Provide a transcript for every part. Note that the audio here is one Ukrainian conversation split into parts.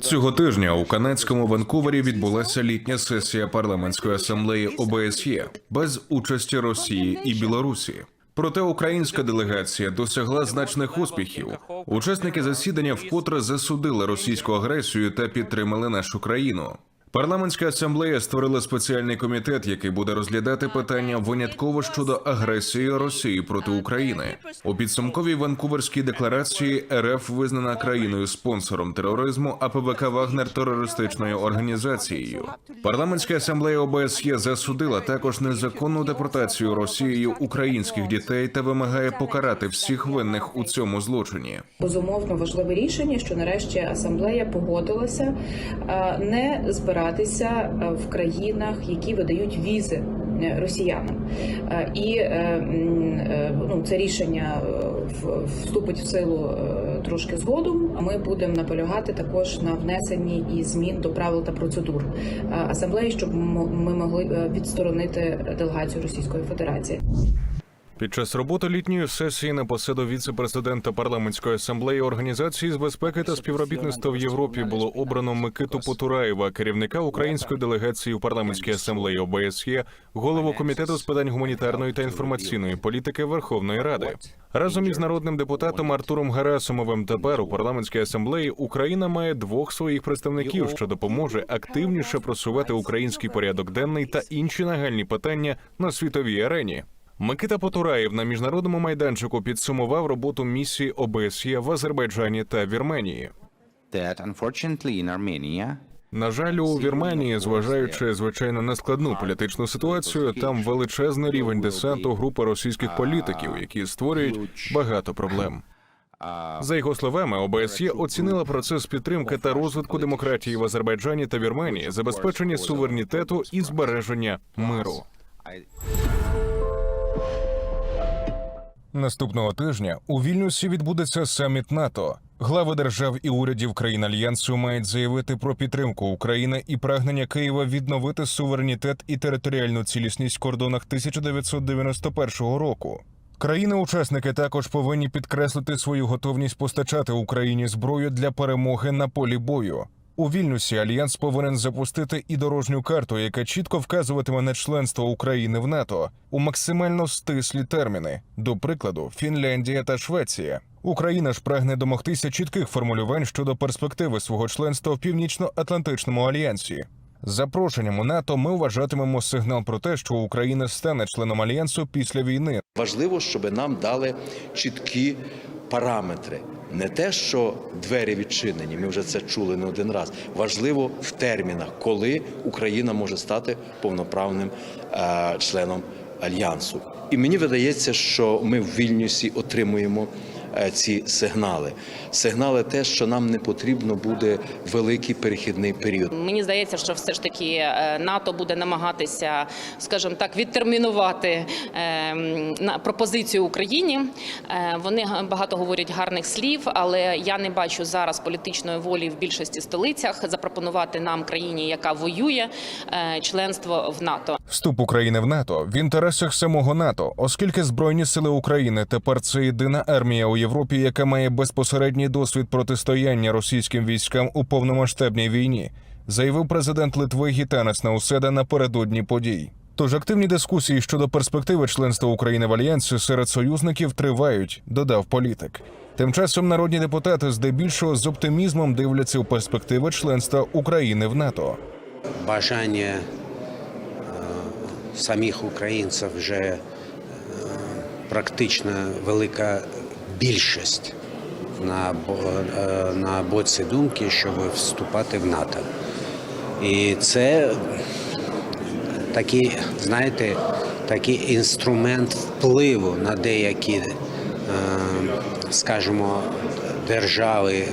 Цього тижня у канадському Ванкувері відбулася літня сесія парламентської асамблеї ОБСЄ без участі Росії і Білорусі. Проте українська делегація досягла значних успіхів. Учасники засідання вкотре засудили російську агресію та підтримали нашу країну. Парламентська асамблея створила спеціальний комітет, який буде розглядати питання винятково щодо агресії Росії проти України. У підсумковій Ванкуверській декларації РФ визнана країною спонсором тероризму, а ПВК Вагнер терористичною організацією. Парламентська асамблея ОБСЄ засудила також незаконну депортацію Росією українських дітей та вимагає покарати всіх винних у цьому злочині. Безумовно важливе рішення, що нарешті асамблея погодилася е, не збиратися е, в країнах, які видають візи е, росіянам. Е, І ну, це рішення вступить в силу трошки згодом. Ми будемо наполягати також на внесенні і змін до правил та процедур асамблеї, щоб ми могли відсторонити делегацію Російської Федерації. Під час роботи літньої сесії на посаду віце-президента парламентської асамблеї організації з безпеки та співробітництва в Європі було обрано Микиту Потураєва, керівника української делегації у парламентській асамблеї ОБСЄ, голову комітету з питань гуманітарної та інформаційної політики Верховної Ради. Разом із народним депутатом Артуром Герасимовим тепер у парламентській асамблеї Україна має двох своїх представників, що допоможе активніше просувати український порядок денний та інші нагальні питання на світовій арені. Микита Потураєв на міжнародному майданчику підсумував роботу місії ОБСЄ в Азербайджані та Вірменії. На жаль, у Вірменії, зважаючи звичайно на складну політичну ситуацію, там величезний рівень десанту групи російських політиків, які створюють багато проблем. За його словами, ОБСЄ оцінила процес підтримки та розвитку демократії в Азербайджані та Вірменії, забезпечення суверенітету і збереження миру. Наступного тижня у Вільнюсі відбудеться саміт НАТО. Глави держав і урядів країн альянсу мають заявити про підтримку України і прагнення Києва відновити суверенітет і територіальну цілісність в кордонах 1991 року. Країни-учасники також повинні підкреслити свою готовність постачати Україні зброю для перемоги на полі бою. У Вільнюсі альянс повинен запустити і дорожню карту, яка чітко вказуватиме на членство України в НАТО у максимально стислі терміни. До прикладу, Фінляндія та Швеція. Україна ж прагне домогтися чітких формулювань щодо перспективи свого членства в північно-атлантичному альянсі. Запрошенням у НАТО ми вважатимемо сигнал про те, що Україна стане членом альянсу після війни, Важливо, щоб нам дали чіткі параметри. Не те, що двері відчинені, ми вже це чули не один раз. Важливо в термінах, коли Україна може стати повноправним е, членом альянсу. І мені видається, що ми в Вільнюсі отримуємо ці сигнали. Сигнали те, що нам не потрібно буде великий перехідний період. Мені здається, що все ж таки е, НАТО буде намагатися, скажімо так, відтермінувати е, на пропозицію Україні. Е, Вони багато говорять гарних слів, але я не бачу зараз політичної волі в більшості столицях запропонувати нам країні, яка воює, е, членство в НАТО. Вступ України в НАТО в інтересах самого НАТО, оскільки збройні сили України тепер це єдина армія у Європі, яка має безпосередній досвід протистояння російським військам у повномасштабній війні, заявив президент Литви Гітанас Науседа напередодні подій. Тож активні дискусії щодо перспективи членства України в альянсі серед союзників тривають, додав політик. Тим часом народні депутати здебільшого з оптимізмом дивляться у перспективи членства України в НАТО. бажання е, самих українців вже е, практично велика більшість на, е, на боці думки, щоб вступати в НАТО. І це такий, знаєте, такий інструмент впливу на деякі, е, скажімо, держави.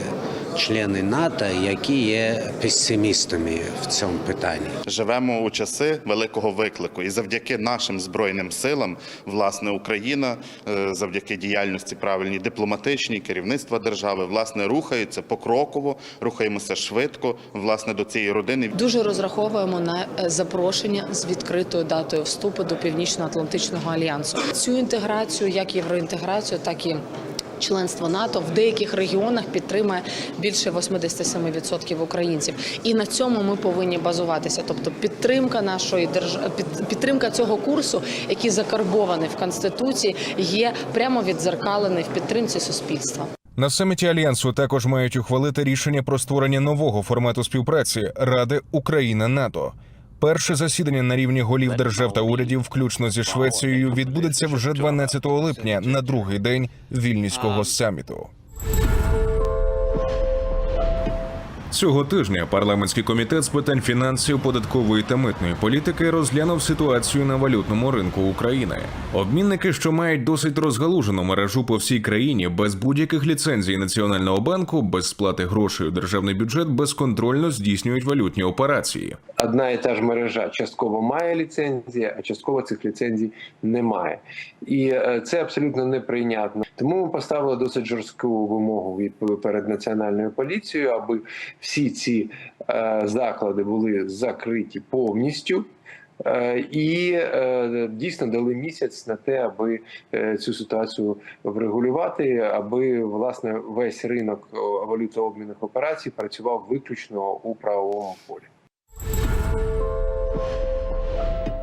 Члени НАТО, які є песимістами в цьому питанні. Живемо у часи великого виклику, і завдяки нашим збройним силам, власне, Україна, е, завдяки діяльності правильній дипломатичній керівництва держави, власне, рухається покроково, рухаємося швидко, власне, до цієї родини. Дуже розраховуємо на е, запрошення з відкритою датою вступу до Північно-Атлантичного альянсу. Цю інтеграцію, як євроінтеграцію, так і членство НАТО в деяких регіонах підтримує більше 87% українців. І на цьому ми повинні базуватися. Тобто підтримка нашої держави, підтримка цього курсу, який закарбований в конституції, є прямо відзеркалений в підтримці суспільства. На саміті альянсу також мають ухвалити рішення про створення нового формату співпраці Ради Україна НАТО. Перше засідання на рівні голів держав та урядів, включно зі Швецією, відбудеться вже 12 липня на другий день вільнюського саміту. Цього тижня парламентський комітет з питань фінансів, податкової та митної політики розглянув ситуацію на валютному ринку України. Обмінники, що мають досить розгалужену мережу по всій країні, без будь-яких ліцензій Національного банку, без сплати грошей у державний бюджет, безконтрольно здійснюють валютні операції. Одна і та ж мережа частково має ліцензії, а частково цих ліцензій немає. І е, це абсолютно неприйнятно. Тому ми поставили досить жорстку вимогу від перед національною поліцією, аби всі ці е, заклади були закриті повністю. Е, І дійсно дали місяць на те, аби цю ситуацію врегулювати, аби власне весь ринок валютообмінних операцій працював виключно у правовому полі.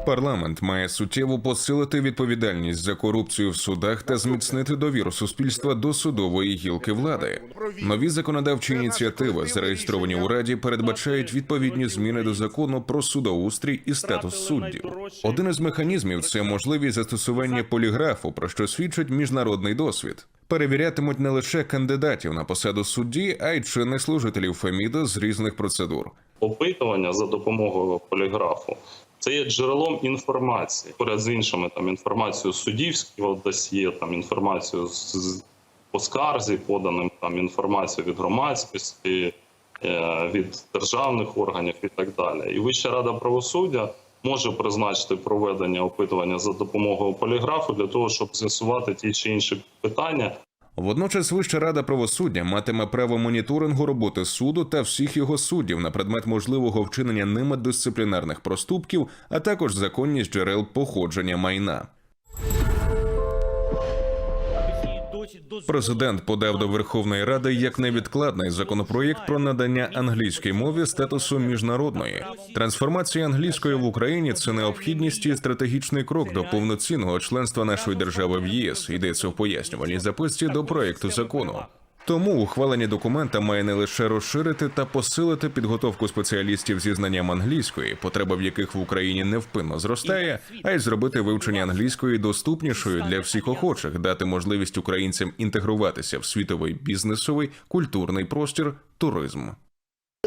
Парламент має суттєво посилити відповідальність за корупцію в судах та зміцнити довіру суспільства до судової гілки влади. Нові законодавчі ініціативи, зареєстровані у раді, передбачають відповідні зміни до закону про судоустрій і статус суддів. Один із механізмів це можливість застосування поліграфу, про що свідчить міжнародний досвід. Перевірятимуть не лише кандидатів на посаду судді, а й чинних служителів Феміда з різних процедур. Опитування за допомогою поліграфу. Це є джерелом інформації поряд з іншими там інформацією суддівського досьє, там інформацію з, з по скарзі, поданим там інформацію від громадськості, е, від державних органів і так далі. І Вища рада правосуддя може призначити проведення опитування за допомогою поліграфу для того, щоб з'ясувати ті чи інші питання, Водночас Вища рада правосуддя матиме право моніторингу роботи суду та всіх його суддів на предмет можливого вчинення ними дисциплінарних проступків, а також законність джерел походження майна. Президент подав до Верховної Ради як невідкладний законопроєкт про надання англійській мові статусу міжнародної. Трансформація англійської в Україні це необхідність і стратегічний крок до повноцінного членства нашої держави в ЄС. Йдеться в пояснювальній записці до проекту закону. Тому ухвалення документа має не лише розширити та посилити підготовку спеціалістів зі знанням англійської, потреба в яких в Україні невпинно зростає, а й зробити вивчення англійської доступнішою для всіх охочих, дати можливість українцям інтегруватися в світовий бізнесовий культурний простір, туризм.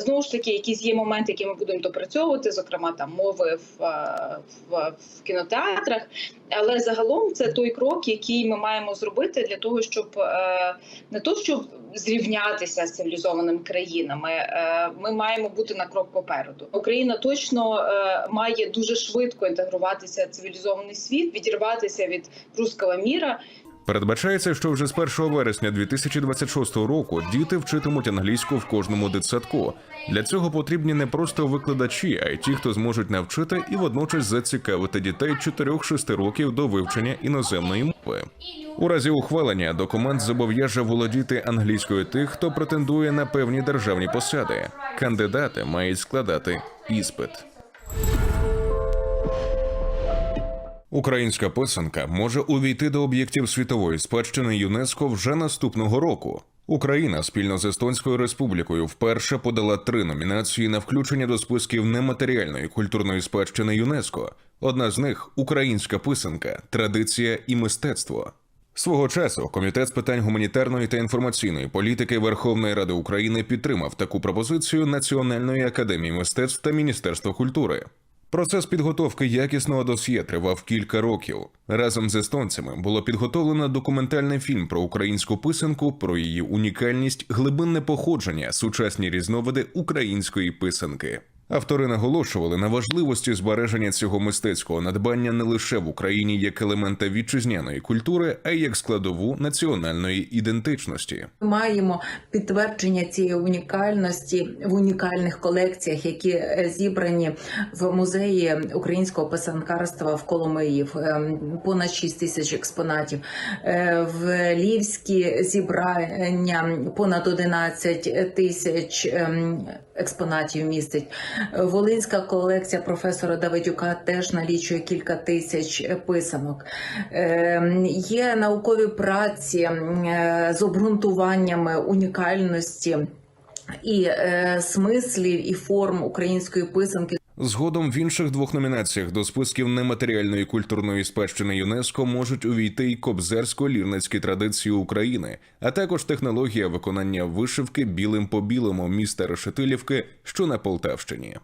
Знову ж таки, якісь є моменти, які ми будемо допрацьовувати, зокрема там мови в, е, в, в кінотеатрах. Але загалом це той крок, який ми маємо зробити для того, щоб е, не то, щоб зрівнятися з цивілізованими країнами, е, ми маємо бути на крок попереду. Україна точно має дуже швидко інтегруватися в цивілізований світ, відірватися від руского міра. Передбачається, що вже з 1 вересня 2026 року діти вчитимуть англійську в кожному дитсадку. Для цього потрібні не просто викладачі, а й ті, хто зможуть навчити і водночас зацікавити дітей 4-6 років до вивчення іноземної мови. У разі ухвалення документ зобов'яже володіти англійською тих, хто претендує на певні державні посади. Кандидати мають складати іспит. Українська писанка може увійти до об'єктів світової спадщини ЮНЕСКО вже наступного року. Україна спільно з Естонською республікою вперше подала три номінації на включення до списків нематеріальної культурної спадщини ЮНЕСКО. Одна з них українська писанка, традиція і мистецтво. Свого часу комітет з питань гуманітарної та інформаційної політики Верховної Ради України підтримав таку пропозицію Національної академії мистецтв та Міністерства культури. Процес підготовки якісного досьє тривав кілька років. Разом з естонцями було підготовлено документальний фільм про українську писанку, про її унікальність, глибинне походження, сучасні різновиди української писанки. Автори наголошували на важливості збереження цього мистецького надбання не лише в Україні як елемента вітчизняної культури, а й як складову національної ідентичності. Ми Маємо підтвердження цієї унікальності в унікальних колекціях, які е, зібрані в музеї українського писанкарства в Коломиї, ем, понад 6 тисяч експонатів. Е, В Львівські зібрання понад 11 тисяч ем, експонатів містить. Волинська колекція професора Давидюка теж налічує кілька тисяч писанок. Е, Є наукові праці е, з обґрунтуваннями унікальності і е, смислів і форм української писанки. Згодом в інших двох номінаціях до списків нематеріальної культурної спадщини ЮНЕСКО можуть увійти й кобзерсько-лірницькі традиції України, а також технологія виконання вишивки білим по білому міста Решетилівки, що на Полтавщині.